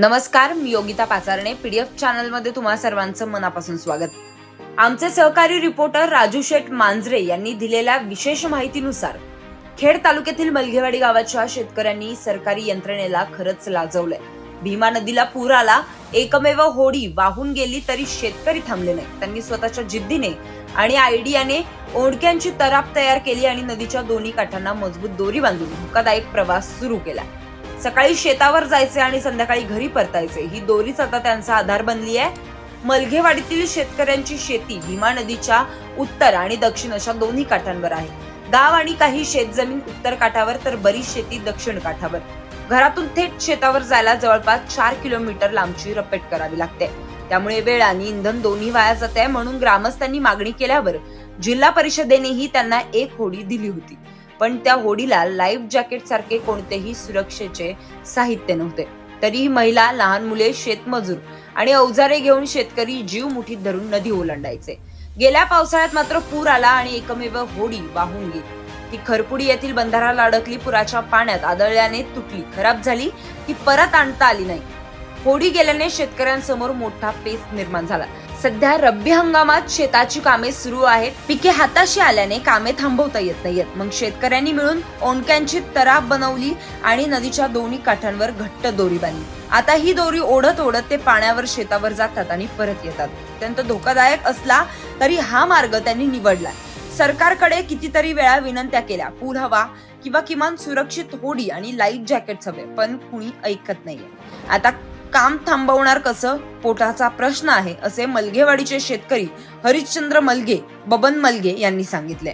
नमस्कार मी योगिता पाचारणे. पीडीएफ चॅनलमध्ये तुम्हा सर्वांचं मनापासून स्वागत. आमचे सहकारी रिपोर्टर राजू शेठ मांजरे यांनी दिलेल्या विशेष माहितीनुसार खेड तालुक्यातील मलघेवाडी गावाच्या शेतकऱ्यांनी सरकारी यंत्रणेला खरंच लाजवलंय. भीमा नदीला पूर आला एकमेव होडी वाहून गेली तरी शेतकरी थांबले नाही त्यांनी स्वतःच्या जिद्दीने आणि आयडियाने ओढक्यांची तराप तयार केली आणि नदीच्या दोन्ही काठांना मजबूत दोरी बांधून धोकादायक प्रवास सुरू केला. सकाळी शेतावर जायचे आणि संध्याकाळी घरी परतायचे. ही दोरीच आता त्यांचा आधार बनली आहे. मलघेवाडीतील शेतकऱ्यांची शेती भीमा नदीच्या उत्तर आणि दक्षिण अशा दोन्ही काठांवर आहे. गाव आणि काही शेतजमीन उत्तर काठावर तर बरीच शेती दक्षिण काठावर. घरातून थेट शेतावर जायला जवळपास चार किलोमीटर लांबची रपेट करावी लागते. त्यामुळे वेळ आणि इंधन दोन्ही वाया जात आहे म्हणून ग्रामस्थांनी मागणी केल्यावर जिल्हा परिषदेनेही त्यांना एक होडी दिली होती. पण त्या होडीला लाईफ जॅकेट सारखे कोणतेही सुरक्षेचे साहित्य नव्हते. तरीही महिला लहान मुले शेतमजूर आणि अवजारे घेऊन शेतकरी जीव मुठीत धरून नदी ओलांडायचे. गेल्या पावसाळ्यात मात्र पूर आला आणि एकमेव होडी वाहून गेली. ती खरपुडी येथील बंधाराला अडकली पुराच्या पाण्यात आदळल्याने तुटली. खराब झाली ती परत आणता आली नाही. होडी गेल्याने शेतकऱ्यांसमोर मोठा पेच निर्माण झाला. सध्या रब्बी हंगामात शेताची कामे सुरू आहेत. पिके हाताशी आल्याने कामे थांबवता येत नाहीयेत. मग शेतकऱ्यांनी मिळून ओंडक्यांची तराफ बनवली आणि नदीच्या दोन्ही काठांवर घट्ट दोरी बांधली. आता ही दोरी ओढत ओढत ते पाण्यावर शेतावर जातात आणि परत येतात. अत्यंत धोकादायक असला तरी हा मार्ग त्यांनी निवडला. सरकारकडे कितीतरी वेळा विनंत्या केल्या. पूल हवा किंवा किमान सुरक्षित होडी आणि लाईफ जॅकेट हवे पण कुणी ऐकत नाहीये. आता काम थांबवणार कसं? पोटाचा प्रश्न आहे असे मलगेवाडीचे शेतकरी हरिश्चंद्र मलगे बबन मलगे यांनी सांगितले.